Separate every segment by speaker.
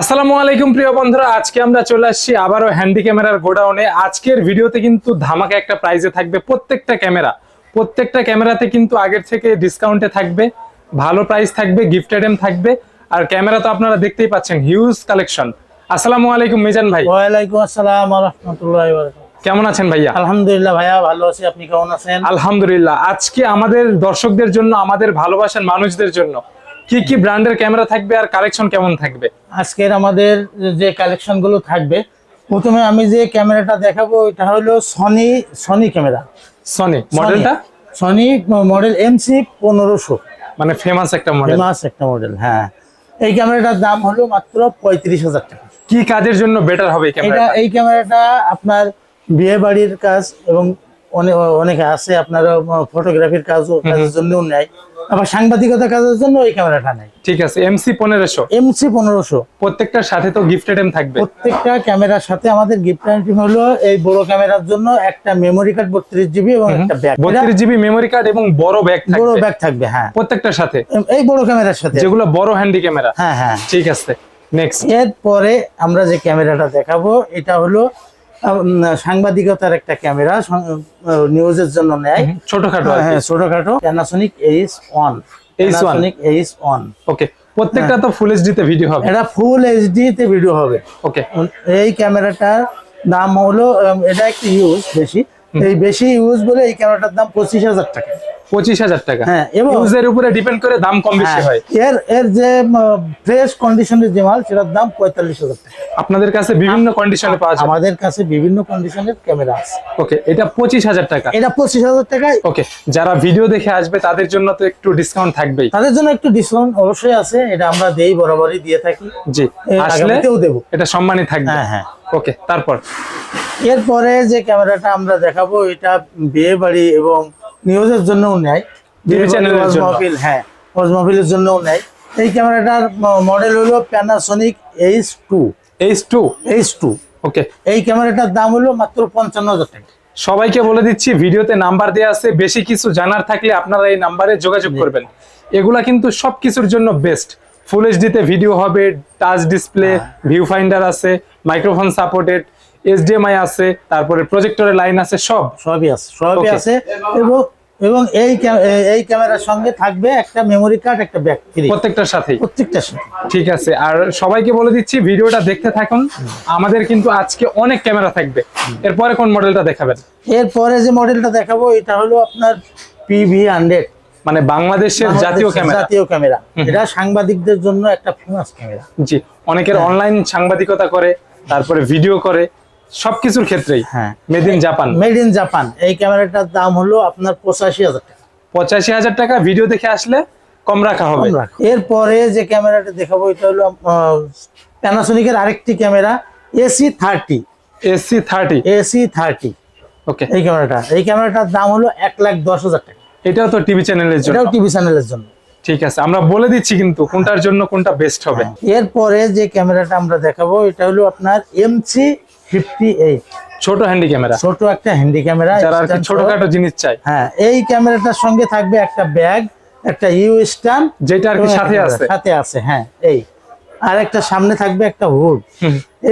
Speaker 1: আসসালামু আলাইকুম প্রিয় বন্ধুরা আজকে আমরা চলে আসছি আবারও হ্যান্ডি ক্যামেরার গোডাউনে। আজকের ভিডিওতে কিন্তু ধামাকা একটা প্রাইজে থাকবে প্রত্যেকটা ক্যামেরা। প্রত্যেকটা ক্যামেরাতে কিন্তু আগের থেকে ডিসকাউন্টে থাকবে ভালো প্রাইস থাকবে গিফট আইটেম থাকবে। আর ক্যামেরা তো আপনারা দেখতেই পাচ্ছেন হিউজ কালেকশন আসসালামু আলাইকুম মিজান ভাই।
Speaker 2: ওয়ালাইকুম আসসালাম রহমতুল্লাহ
Speaker 1: কেমন আছেন ভাইয়া?
Speaker 2: আলহামদুলিল্লাহ ভাইয়া ভালো আছি। আপনি কেমন আছেন?
Speaker 1: আলহামদুলিল্লাহ। আজকে আমাদের দর্শকদের জন্য আমাদের ভালোবাসার মানুষদের জন্য কি কি ব্র্যান্ডের ক্যামেরা থাকবে আর কালেকশন কেমন থাকবে?
Speaker 2: আজকের আমাদের যে কালেকশনগুলো থাকবে প্রথমে আমি যে ক্যামেরাটা দেখাবো এটা হলো সনি সনি ক্যামেরা।
Speaker 1: সনি মডেলটা
Speaker 2: সনি মডেল এমসি পনেরোশো।
Speaker 1: মানে ফেমাস একটা মডেল
Speaker 2: ফেমাস একটা মডেল হ্যাঁ। এই ক্যামেরাটার দাম হলো মাত্র পঁয়ত্রিশ হাজার টাকা।
Speaker 1: কি কাজের জন্য বেটার হবে
Speaker 2: এটা এই ক্যামেরাটা আপনার বিয়ে বাড়ির কাজ এবং অনেক অনেকে আছে আপনার ফটোগ্রাফির কাজও কাজের জন্যও নেয়। আবার সাংবাদিকতা কাজের জন্য এই ক্যামেরাটা নেয়
Speaker 1: ঠিক আছে এমসি পনেরোশো।
Speaker 2: এমসি পনেরোশো।
Speaker 1: প্রত্যেকটার সাথে তো গিফট আইটেম থাকবে।
Speaker 2: প্রত্যেকটা ক্যামেরার সাথে আমাদের গিফট আইটেম হলো এই বড় ক্যামেরার জন্য একটা মেমোরি কার্ড বত্রিশ জিবি এবং একটা ব্যাগ
Speaker 1: বত্রিশ জিবি মেমোরি কার্ড এবং বড় ব্যাগ
Speaker 2: বড় ব্যাগ থাকবে হ্যাঁ।
Speaker 1: প্রত্যেকটার সাথে?
Speaker 2: এই বড় ক্যামেরার সাথে।
Speaker 1: যেগুলো বড় হ্যান্ডি ক্যামেরা
Speaker 2: হ্যাঁ হ্যাঁ।
Speaker 1: ঠিক আছে নেক্সট
Speaker 2: এরপরে আমরা যে ক্যামেরাটা দেখাবো এটা হলো সাংবাদিকতার একটা ক্যামেরা নিউজের জন্য নেয়।
Speaker 1: ছোটখাটো
Speaker 2: হ্যাঁ হ্যাঁ ছোটখাটো। Panasonic H one. Panasonic H one
Speaker 1: okay প্রত্যেকটা তো ফুল এইচডি তে ভিডিও হবে।
Speaker 2: এটা ফুল এইচডি তে ভিডিও হবে।
Speaker 1: ওকে
Speaker 2: এই ক্যামেরাটার দাম হলো এটা একটু ইউজ বেশি। এই বেশি ইউজ বলে এই ক্যামেরাটার দাম পঁচিশ হাজার টাকা।
Speaker 1: পঁচিশ হাজার টাকা।
Speaker 2: হ্যাঁ এবং
Speaker 1: ইউজের উপরে ডিপেন্ড করে দাম কম বেশি
Speaker 2: হ্যাঁ,
Speaker 1: হয়।
Speaker 2: এর এর যে ফ্রেশ কন্ডিশনের যে মাল সেটার দাম পঁয়তাল্লিশ হাজার টাকা।
Speaker 1: আপনাদের কাছে বিভিন্ন কন্ডিশনে পাওয়া যাবে।
Speaker 2: আমাদের কাছে বিভিন্ন কন্ডিশনের ক্যামেরা আছে।
Speaker 1: ওকে এটা পঁচিশ হাজার টাকা।
Speaker 2: এটা পঁচিশ হাজার টাকায়।
Speaker 1: ওকে যারা ভিডিও দেখে আসবে তাদের জন্য তো একটু ডিসকাউন্ট থাকবেই।
Speaker 2: তাদের জন্য একটু ডিসকাউন্ট অবশ্যই আছে এটা আমরা দেই বরাবরই দিয়ে থাকি।
Speaker 1: জি
Speaker 2: এ,
Speaker 1: আসলে
Speaker 2: দেবো।
Speaker 1: এটা সম্মানই থাকবে।
Speaker 2: হ্যাঁ হ্যাঁ।
Speaker 1: ওকে তারপর?
Speaker 2: এরপরে যে ক্যামেরাটা আমরা দেখাবো এটা বিয়ে বাড়ি এবং নিউজের জন্যও নেয়। মাহফিল হ্যাঁ ওয়াজ মাহফিলের জন্যও নেয়। এই ক্যামেরাটার মডেল হলো Panasonic H two
Speaker 1: H two
Speaker 2: H two
Speaker 1: okay
Speaker 2: এই ক্যামেরাটার দাম হলো মাত্র পঞ্চান্ন হাজার টাকা।
Speaker 1: সবাইকে বলে দিচ্ছি ভিডিওতে নাম্বার দেওয়া আছে। বেশি কিছু জানার থাকলে আপনারা এই নাম্বারে যোগাযোগ করবেন। এগুলা কিন্তু সবকিছুর জন্য বেস্ট ফুল এইচডিতে ভিডিও হবে টাচ ডিসপ্লে ভিউ ফাইন্ডার আছে মাইক্রোফোন সাপোর্টেড এইচডিএমআই আছে তারপরে প্রজেক্টরের লাইন আছে সব।
Speaker 2: সবই আছে সবই আছে। এবং এবং এই এই ক্যামেরার সঙ্গে থাকবে একটা মেমোরি কার্ড একটা ব্যাগ
Speaker 1: প্রত্যেকটার সাথে
Speaker 2: প্রত্যেকটার সাথে।
Speaker 1: ঠিক আছে আর সবাইকে বলে দিচ্ছি ভিডিওটা দেখতে থাকুন। আমাদের কিন্তু আজকে অনেক ক্যামেরা থাকবে। এরপরে কোন মডেলটা দেখাবেন?
Speaker 2: এরপরে যে মডেলটা দেখাবো এটা হলো আপনার পিভি হান্ড্রেড
Speaker 1: মানে বাংলাদেশের জাতীয় ক্যামেরা।
Speaker 2: জাতীয় ক্যামেরা। এটা সাংবাদিকদের জন্য একটা ফেমাস ক্যামেরা।
Speaker 1: জি অনেকের অনলাইন সাংবাদিকতা করে তারপরে ভিডিও করে সবকিছুর ক্ষেত্রেই
Speaker 2: হ্যাঁ।
Speaker 1: Made in Japan
Speaker 2: made in Japan এই ক্যামেরাটার দাম হলো আপনার পঁচাশি হাজার টাকা।
Speaker 1: পঁচাশি হাজার টাকা ভিডিও দেখে আসলে কম রাখা হবে।
Speaker 2: এরপরে যে ক্যামেরাটা দেখাবো এটা হলো প্যানাসোনিকের আরেকটি camera AC thirty
Speaker 1: AC thirty
Speaker 2: AC thirty
Speaker 1: okay
Speaker 2: এই ক্যামেরাটা। এই ক্যামেরাটার দাম হলো এক লাখ দশ হাজার টাকা।
Speaker 1: এটাও তো টিভি চ্যানেলের জন্য।
Speaker 2: এটাও টিভি চ্যানেলের জন্য।
Speaker 1: ঠিক আছে আমরা বলে দিচ্ছি কিন্তু কোনটার জন্য কোনটা বেস্ট হবে।
Speaker 2: এরপরে যে ক্যামেরাটা আমরা দেখাবো এটা হলো আপনার এমসি ফিফটি এইট
Speaker 1: ছোট হ্যান্ডি ক্যামেরা
Speaker 2: ছোট একটা হ্যান্ডি ক্যামেরা
Speaker 1: যারা আর। ছোটখাটো জিনিস চাই
Speaker 2: হ্যাঁ এই ক্যামেরাটার সঙ্গে থাকবে একটা ব্যাগ একটা ইউ স্ট্যান্ড
Speaker 1: যেটা আর কি সাথে আছে।
Speaker 2: সাথে আছে হ্যাঁ এই। আর একটা সামনে থাকবে একটা হুড।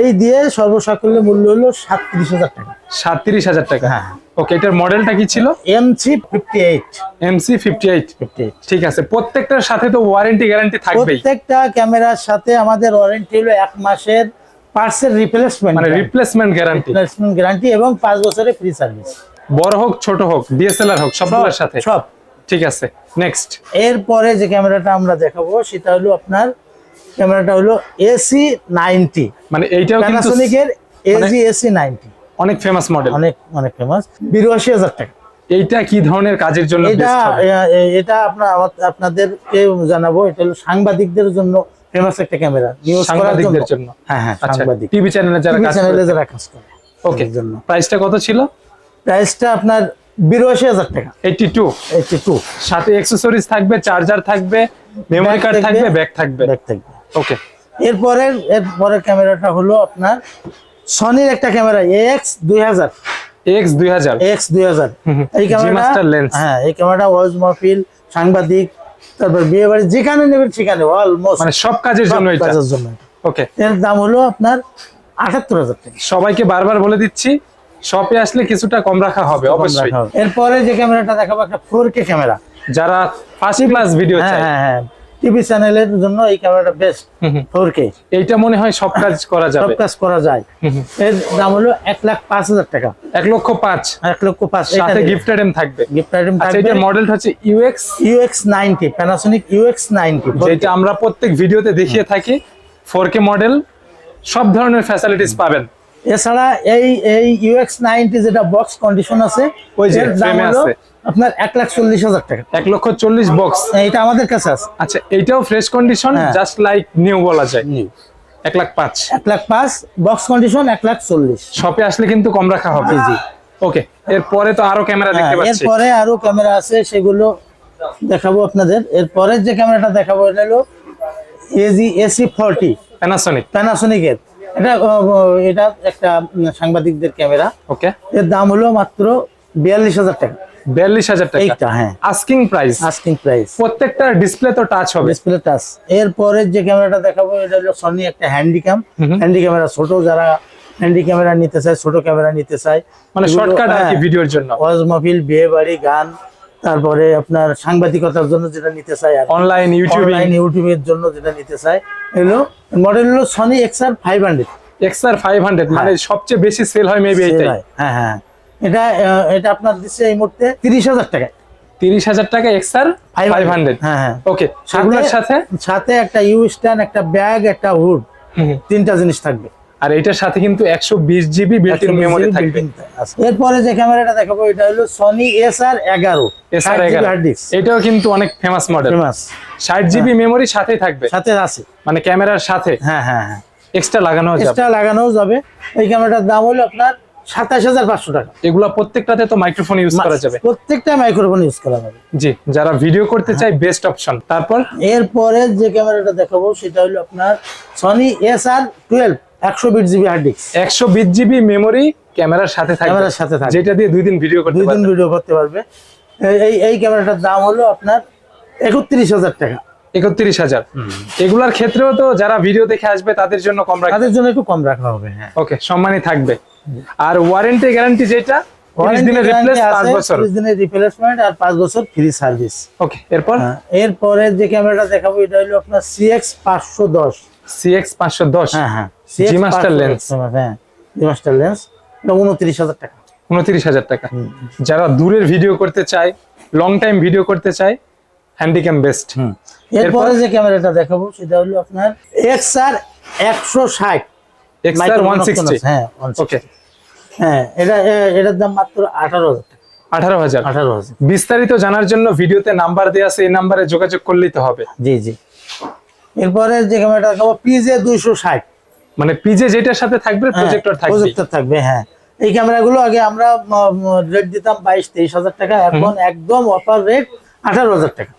Speaker 2: এই দিয়ে সর্বসাকুল্য মূল্য হলো সাতত্রিশ হাজার টাকা।
Speaker 1: সাতত্রিশ হাজার টাকা।
Speaker 2: হ্যাঁ।
Speaker 1: ওকে এটার মডেলটা কি ছিল?
Speaker 2: MC fifty eight
Speaker 1: MC fifty eight
Speaker 2: fifty eight
Speaker 1: ঠিক আছে প্রত্যেকটার সাথে তো ওয়ারেন্টি গ্যারান্টি থাকবেই।
Speaker 2: প্রত্যেকটা ক্যামেরার সাথে আমাদের ওয়ারেন্টি হলো এক মাসের পার্সের রিপ্লেসমেন্ট
Speaker 1: মানে রিপ্লেসমেন্ট গ্যারান্টি
Speaker 2: রিপ্লেসমেন্ট গ্যারান্টি এবং পাঁচ বছরের ফ্রি সার্ভিস
Speaker 1: বড় হোক ছোট হোক ডিএসএলআর হোক সবগুলোর সাথে।
Speaker 2: সব।
Speaker 1: ঠিক আছে নেক্সট
Speaker 2: এরপরে যে ক্যামেরাটা আমরা দেখাবো সেটা হলো আপনার ক্যামেরাটা হলো এসি নাইনটি
Speaker 1: মানে এইটাও কিন্তু
Speaker 2: প্যানাসোনিকের এজি এসি নাইনটি
Speaker 1: অনেক ফেমাস মডেল
Speaker 2: অনেক অনেক ফেমাস বিরাশি হাজার টাকা।
Speaker 1: এইটা কি ধরনের কাজের জন্য
Speaker 2: এটা এটা আপনার আপনাদেরকে জানাব এটা হলো সাংবাদিকদের জন্য ফেমাস একটা ক্যামেরা নিউজ
Speaker 1: সাংবাদিকদের
Speaker 2: জন্য।
Speaker 1: জন্য।
Speaker 2: হ্যাঁ হ্যাঁ
Speaker 1: আচ্ছা
Speaker 2: সাংবাদিক।
Speaker 1: টিভি চ্যানেলে যারা কাজ
Speaker 2: চ্যানেলে যারা কাজ করে
Speaker 1: ওকে
Speaker 2: জন্য।
Speaker 1: প্রাইসটা কত ছিল?
Speaker 2: প্রাইসটা আপনার বিরাশি হাজার টাকা।
Speaker 1: 82
Speaker 2: এইটি টু
Speaker 1: সাথে অ্যাকসেসরিজ থাকবে চার্জার থাকবে মেমরি কার্ড
Speaker 2: থাকবে,
Speaker 1: ব্যাগ থাকবে।
Speaker 2: ব্যাগ থাকবে।
Speaker 1: ওকে
Speaker 2: এরপরে এরপরের ক্যামেরাটা হলো আপনার সনির একটা ক্যামেরা এক্স দুই হাজার।
Speaker 1: এক্স দুই হাজার।
Speaker 2: এক্স দুই হাজার। এই
Speaker 1: Master
Speaker 2: ক্যামেরাটা হ্যাঁ এই ক্যামেরাটা ওয়াজ মাহফিল সাংবাদিক তারপর বিয়ে বাড়ি যেখানে নেবেন সেখানে অলমোস্ট
Speaker 1: মানে সব কাজের জন্য
Speaker 2: কাজের জন্য
Speaker 1: ওকে
Speaker 2: এর দাম হলো আপনার আটাত্তর হাজার টাকা।
Speaker 1: সবাইকে বারবার বলে দিচ্ছি শপে আসলে কিছুটা কম রাখা হবে অবশ্যই।
Speaker 2: এরপরে যে ক্যামেরাটা দেখাবো একটা ফোর কে ক্যামেরা।
Speaker 1: যারা ফার্স্ট ক্লাস ভিডিও চায়।
Speaker 2: হ্যাঁ হ্যাঁ। টিভি চ্যানেলের জন্য এই ক্যামেরাটা বেস্ট। ফোর কে
Speaker 1: এইটা মনে হয় সব কাজ করা
Speaker 2: সব কাজ করা যায়। এর দাম হলো এক লাখ পাঁচ হাজার টাকা।
Speaker 1: এক লক্ষ পাঁচ।
Speaker 2: এক লক্ষ পাঁচ
Speaker 1: সাথে গিফট আইটেম থাকবে।
Speaker 2: গিফট আইটেম
Speaker 1: আচ্ছা
Speaker 2: থাকবে।
Speaker 1: এটার মডেলটা হচ্ছে UX
Speaker 2: UX ninety Panasonic UX ninety
Speaker 1: যেটা আমরা প্রত্যেক ভিডিওতে দেখিয়ে থাকি। ফোর কে মডেল সব ধরনের ফ্যাসিলিটিস পাবেন।
Speaker 2: এছাড়া এই এই ইউএক্স নাইনটি যেটা বক্স কন্ডিশন আছে
Speaker 1: ওই যে
Speaker 2: দাম হলো
Speaker 1: আছে।
Speaker 2: আপনার এক লাখ চল্লিশ হাজার টাকা।
Speaker 1: এক লক্ষ চল্লিশ বক্স
Speaker 2: এইটা আমাদের কাছে আছে।
Speaker 1: আচ্ছা এইটাও ফ্রেশ কন্ডিশন
Speaker 2: হ্যাঁ।
Speaker 1: জাস্ট লাইক নিউ বলা যায়। নিউ এক লাখ পাঁচ।
Speaker 2: এক লাখ পাঁচ বক্স কন্ডিশন এক লাখ চল্লিশ।
Speaker 1: শপে আসলে কিন্তু কম রাখা হবে। জি ওকে এরপরে তো আরও ক্যামেরা দেখতে
Speaker 2: হ্যাঁ,
Speaker 1: পাচ্ছি।
Speaker 2: এরপরে আরও ক্যামেরা আছে সেগুলো দেখাবো আপনাদের। এরপরের যে ক্যামেরাটা দেখাবো এটা হলো এজি এসি ফর্টি
Speaker 1: প্যানাসোনিক
Speaker 2: প্যানাসোনিকের এটা এটা একটা সাংবাদিকদের ক্যামেরা।
Speaker 1: ওকে
Speaker 2: এর দাম হলো মাত্র বিয়াল্লিশ হাজার টাকা।
Speaker 1: বিয়াল্লিশ হাজার টাকা।
Speaker 2: এইটা হ্যাঁ।
Speaker 1: আস্কিং প্রাইস
Speaker 2: আস্কিং প্রাইস
Speaker 1: প্রত্যেকটা ডিসপ্লে তো টাচ হবে।
Speaker 2: ডিসপ্লে টাচ এরপরে যে ক্যামেরাটা দেখাবো এটা হলো সনি একটা হ্যান্ডিক্যাম। হ্যান্ডি ক্যামেরা ছোট যারা হ্যান্ডি ক্যামেরা নিতে চায় ছোট ক্যামেরা নিতে চায়।
Speaker 1: মানে শর্টকাট আর কি
Speaker 2: হ্যাঁ,
Speaker 1: ভিডিওর জন্য।
Speaker 2: ওয়াজ মাহফিল বিয়ে বাড়ি গান। তারপরে আপনার সাংবাদিকতার জন্য যেটা নিতে আর
Speaker 1: অনলাইন ইউটিউবিং
Speaker 2: অনলাইন ইউটিউবের জন্য যেটা নিতে চায়। এগুলো মডেল হলো Sony XR five hundred
Speaker 1: XR five hundred মানে সবচেয়ে বেশি সেল হয় মেবি এটাই
Speaker 2: হ্যাঁ। হ্যাঁ এটা এটা আপনার দিচ্ছে এই মুহূর্তে তিরিশ হাজার টাকায়।
Speaker 1: তিরিশ হাজার টাকা এক্সআর ফাইভ হান্ড্রেড
Speaker 2: হ্যাঁ হ্যাঁ।
Speaker 1: ওকে সাথে
Speaker 2: সাথে? একটা ইউ স্ট্যান্ড একটা ব্যাগ একটা হুড। তিনটা জিনিস থাকবে।
Speaker 1: আর এটার সাথে কিন্তু একশো বিশ জিবি বিল্ট ইন মেমোরি থাকবে।
Speaker 2: এরপরে যে ক্যামেরাটা দেখাবো এটা হলো সনি এস আর এগারো
Speaker 1: এসআর
Speaker 2: আর ডিস্ক
Speaker 1: এটাও কিন্তু অনেক ফেমাস মডেল
Speaker 2: ফেমাস
Speaker 1: ষাট জিবি মেমোরি সাথে থাকবে।
Speaker 2: সাথে আছে।
Speaker 1: মানে ক্যামেরার সাথে।
Speaker 2: হ্যাঁ হ্যাঁ হ্যাঁ।
Speaker 1: এক্সট্রা লাগানো যাবে।
Speaker 2: এক্সট্রা লাগানো যাবে। এই ক্যামেরাটার দাম হলো আপনার সাতাশ হাজার পাঁচশো টাকা।
Speaker 1: এগুলা প্রত্যেকটাতে তো মাইক্রোফোন ইউজ করা যাবে।
Speaker 2: প্রত্যেকটা মাইক্রোফোন ইউজ করা যাবে।
Speaker 1: জি যারা ভিডিও করতে চায় বেস্ট অপশন তারপর?
Speaker 2: এরপরে যে ক্যামেরাটা দেখাবো সেটা হলো আপনার সনি এস আর টুয়েলভ একশো বিট জিবি হার্ড ডিস্ক
Speaker 1: একশো বিশ জিবি মেমোরি ক্যামেরার সাথে থাকবে।
Speaker 2: ক্যামেরার সাথে থাকবে।
Speaker 1: যেটা দিয়ে দুই দিন ভিডিও করতে
Speaker 2: দুই দিন ভিডিও করতে পারবে। এই- ক্যামেরাটার দাম হলো আপনার একত্রিশ হাজার টাকা।
Speaker 1: একত্রিশ হাজার। এগুলার ক্ষেত্রেও তো যারা ভিডিও দেখে আসবে তাদের জন্য কম রাখবে।
Speaker 2: তাদের জন্য একটু কম রাখা হবে হ্যাঁ।
Speaker 1: ওকে সম্মানই থাকবে। আর ওয়ারেন্টি গ্যারান্টি যেটা
Speaker 2: সার্ভিস
Speaker 1: ওকে এরপর?
Speaker 2: এরপরে যে ক্যামেরাটা দেখাবো এটা হলো আপনার সিএক্স পাঁচশো দশ।
Speaker 1: সিএক্স পাঁচশো দশ
Speaker 2: হ্যাঁ হ্যাঁ।
Speaker 1: G Master lens।
Speaker 2: হ্যাঁ জি মাস্টার লেন্স উনত্রিশ হাজার টাকা।
Speaker 1: উনত্রিশ হাজার টাকা। যারা দূরের ভিডিও করতে চায় লং টাইম ভিডিও করতে চায় হ্যান্ডিক্যাম বেস্ট
Speaker 2: এরপরে যে ক্যামেরাটা দেখাবো সেটা হলো আপনার এক্স আর একশো ষাট।
Speaker 1: এক্সআর ওয়ান সিক্সটি
Speaker 2: হ্যাঁ 160
Speaker 1: ওকে
Speaker 2: হ্যাঁ এটা এটার দাম মাত্র আঠারো হাজার
Speaker 1: আঠারো হাজার।
Speaker 2: আঠারো হাজার।
Speaker 1: বিস্তারিত জানার জন্য ভিডিওতে নাম্বার দেওয়া আছে এই নাম্বারে যোগাযোগ করলেই তো হবে।
Speaker 2: জি জি। এরপরে যে ক্যামেরাটা দেখাবো পিজে দুইশো ষাট।
Speaker 1: মানে পিজে যেটার সাথে থাকবে প্রজেক্টর থাকবে।
Speaker 2: প্রজেক্টর থাকবে হ্যাঁ। এই ক্যামেরাগুলো আগে আমরা রেট দিতাম বাইশ তেইশ হাজার টাকা এখন একদম অফার রেট আঠারো হাজার টাকা।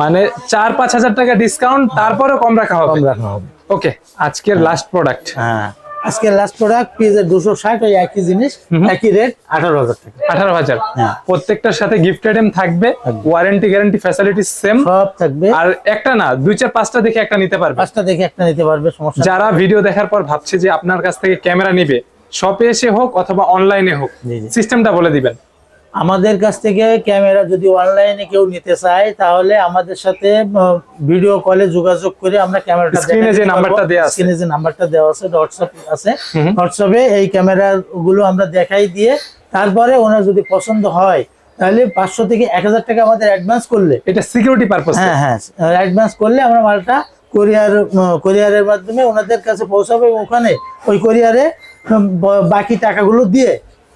Speaker 1: মানে চার পাঁচ হাজার টাকা ডিসকাউন্ট তারপরে কম রাখা হবে।
Speaker 2: কম রাখা হবে।
Speaker 1: ওকে আজকের লাস্ট প্রোডাক্ট
Speaker 2: হ্যাঁ। আজকে লাস্ট প্রোডাক্ট পিজে দুশো ষাট ওই একই জিনিস একই রেট আঠারো হাজার টাকা।
Speaker 1: আঠারো হাজার।
Speaker 2: হ্যাঁ।
Speaker 1: প্রত্যেকটার সাথে গিফট আইটেম থাকবে ওয়ারেন্টি গ্যারান্টি ফ্যাসিলিটি সেম
Speaker 2: সব থাকবে।
Speaker 1: আর একটা না দুই চার পাঁচটা দেখে একটা নিতে পারবে।
Speaker 2: পাঁচটা দেখে একটা নিতে পারবে সমস্যা
Speaker 1: যারা ভিডিও দেখার পর ভাবছে যে আপনার কাছ থেকে ক্যামেরা নিবে শপে এসে হোক অথবা অনলাইনে হোক। সিস্টেমটা বলে দিবেন।
Speaker 2: আমাদের কাছ থেকে ক্যামেরা যদি অনলাইনে কেউ নিতে চায় তাহলে আমাদের সাথে ভিডিও কলে যোগাযোগ করে আমরা ক্যামেরাটা
Speaker 1: Screen এ যে নাম্বারটা দেয়া আছে।
Speaker 2: স্ক্রিনে যে নাম্বারটা দেওয়া আছে হোয়াটসঅ্যাপ আছে। হোয়াটসঅ্যাপে এই ক্যামেরা গুলো আমরা দেখাই দিয়ে তারপরে ওনার যদি পছন্দ হয় তাহলে পাঁচশো থেকে এক হাজার টাকা আমাদের অ্যাডভান্স করলে।
Speaker 1: এটা সিকিউরিটি পারপাস
Speaker 2: হ্যাঁ হ্যাঁ অ্যাডভান্স করলে আমরা মালটা কোরিয়ার কোরিয়ারের মাধ্যমে ওনাদের কাছে পৌঁছাবে ওখানে ওই কোরিয়ারে বাকি টাকাগুলো দিয়ে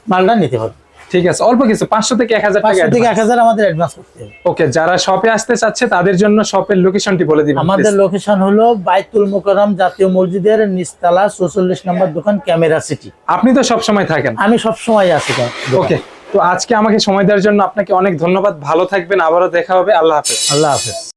Speaker 2: মালটা নিতে হবে
Speaker 1: ঠিক আছে অল্প কিছু পাঁচশো থেকে এক হাজার টাকা
Speaker 2: থেকে এক হাজার আমাদের অ্যাডভান্স করতে হবে।
Speaker 1: ওকে যারা শপে আসতে চাচ্ছে তাদের জন্য শপের লোকেশনটি বলে দিবেন
Speaker 2: আমাদের লোকেশন হলো বাইতুল মোকাররম জাতীয় মসজিদের নিচতলা চৌচল্লিশ নম্বর দোকান ক্যামেরা সিটি।
Speaker 1: আপনি তো সব সময় থাকেন।
Speaker 2: আমি সব সময় আছি দোকানে।
Speaker 1: ওকে তো আজকে আমাকে সময় দেওয়ার জন্য আপনাকে অনেক ধন্যবাদ। ভালো থাকবেন আবারও দেখা হবে। আল্লাহ হাফেজ।
Speaker 2: আল্লাহ হাফেজ।